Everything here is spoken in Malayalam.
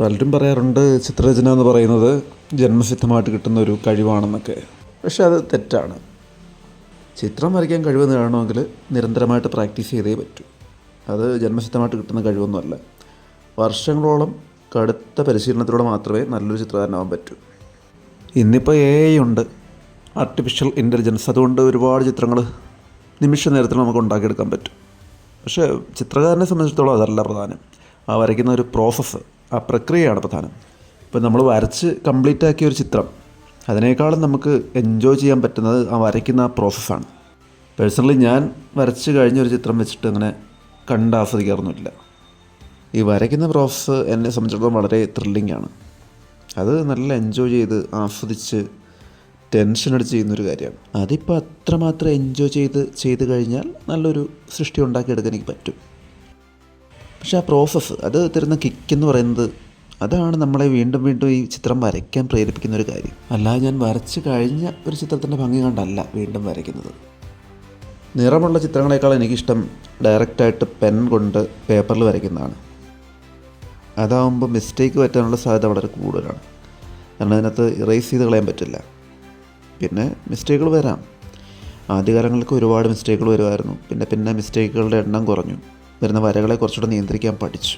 പലരും പറയാറുണ്ട് ചിത്രരചന എന്ന് പറയുന്നത് ജന്മസിദ്ധമായിട്ട് കിട്ടുന്ന ഒരു കഴിവാണെന്നൊക്കെ. പക്ഷെ അത് തെറ്റാണ്. ചിത്രം വരയ്ക്കാൻ കഴിവ് നേടണമെങ്കിൽ നിരന്തരമായിട്ട് പ്രാക്ടീസ് ചെയ്തേ പറ്റൂ. അത് ജന്മസിദ്ധമായിട്ട് കിട്ടുന്ന കഴിവൊന്നുമല്ല. വർഷങ്ങളോളം കടുത്ത പരിശീലനത്തിലൂടെ മാത്രമേ നല്ലൊരു ചിത്രകാരനാവാൻ പറ്റൂ. ഇന്നിപ്പോൾ എ ഐ ഉണ്ട്. ആർട്ടിഫിഷ്യൽ ഇന്റലിജൻസ് അതുകൊണ്ട് ഒരുപാട് ചിത്രങ്ങൾ നിമിഷ നേരത്തിൽ നമുക്ക് ഉണ്ടാക്കിയെടുക്കാൻ പറ്റും. പക്ഷേ ചിത്രകാരനെ സംബന്ധിച്ചിടത്തോളം അതല്ല പ്രധാനം. ആ വരയ്ക്കുന്ന ഒരു പ്രോസസ്സ് ആ പ്രക്രിയയാണ് പ്രധാനം. ഇപ്പം നമ്മൾ വരച്ച് കംപ്ലീറ്റ് ആക്കിയ ഒരു ചിത്രം അതിനേക്കാളും നമുക്ക് എൻജോയ് ചെയ്യാൻ പറ്റുന്നത് ആ വരയ്ക്കുന്ന ആ പ്രോസസ്സാണ് പേഴ്സണലി ഞാൻ വരച്ച് കഴിഞ്ഞ ഒരു ചിത്രം വെച്ചിട്ട് അങ്ങനെ കണ്ട് ആസ്വദിക്കാറൊന്നുമില്ല. ഈ വരയ്ക്കുന്ന പ്രോസസ്സ് എന്നെ സംബന്ധിച്ചിടത്തോളം വളരെ ത്രില്ലിംഗ് ആണ്. അത് നല്ല എൻജോയ് ചെയ്ത് ആസ്വദിച്ച് ടെൻഷൻ അടിച്ച് ചെയ്യുന്നൊരു കാര്യമാണ്. അതിപ്പോൾ അത്രമാത്രം എൻജോയ് ചെയ്ത് ചെയ്ത് കഴിഞ്ഞാൽ നല്ലൊരു സൃഷ്ടി ഉണ്ടാക്കിയെടുക്കാൻ എനിക്ക് പറ്റും. പക്ഷേ ആ പ്രോസസ്സ് അത് തരുന്ന കിക്ക് എന്ന് പറയുന്നത് അതാണ് നമ്മളെ വീണ്ടും വീണ്ടും ഈ ചിത്രം വരയ്ക്കാൻ പ്രേരിപ്പിക്കുന്ന ഒരു കാര്യം. അല്ലാതെ ഞാൻ വരച്ച് കഴിഞ്ഞ ഒരു ചിത്രത്തിന്റെ ഭംഗി കണ്ടല്ല വീണ്ടും വരയ്ക്കുന്നത്. നിറമുള്ള ചിത്രങ്ങളെക്കാൾ എനിക്കിഷ്ടം ഡയറക്റ്റായിട്ട് പെൻ കൊണ്ട് പേപ്പറിൽ വരയ്ക്കുന്നതാണ്. അതാവുമ്പോൾ മിസ്റ്റേക്ക് പറ്റാനുള്ള സാധ്യത വളരെ കൂടുതലാണ്. കാരണം അതിനകത്ത് ഇറേസ് ചെയ്ത് കളയാൻ പറ്റില്ല. പിന്നെ മിസ്റ്റേക്കുകൾ വരാം. ആദ്യകാലങ്ങൾക്ക് ഒരുപാട് മിസ്റ്റേക്കുകൾ വരുമായിരുന്നു. പിന്നെ പിന്നെ മിസ്റ്റേക്കുകളുടെ എണ്ണം കുറഞ്ഞു. വരുന്ന വരകളെ കുറച്ചുകൂടെ നിയന്ത്രിക്കാൻ പഠിച്ചു.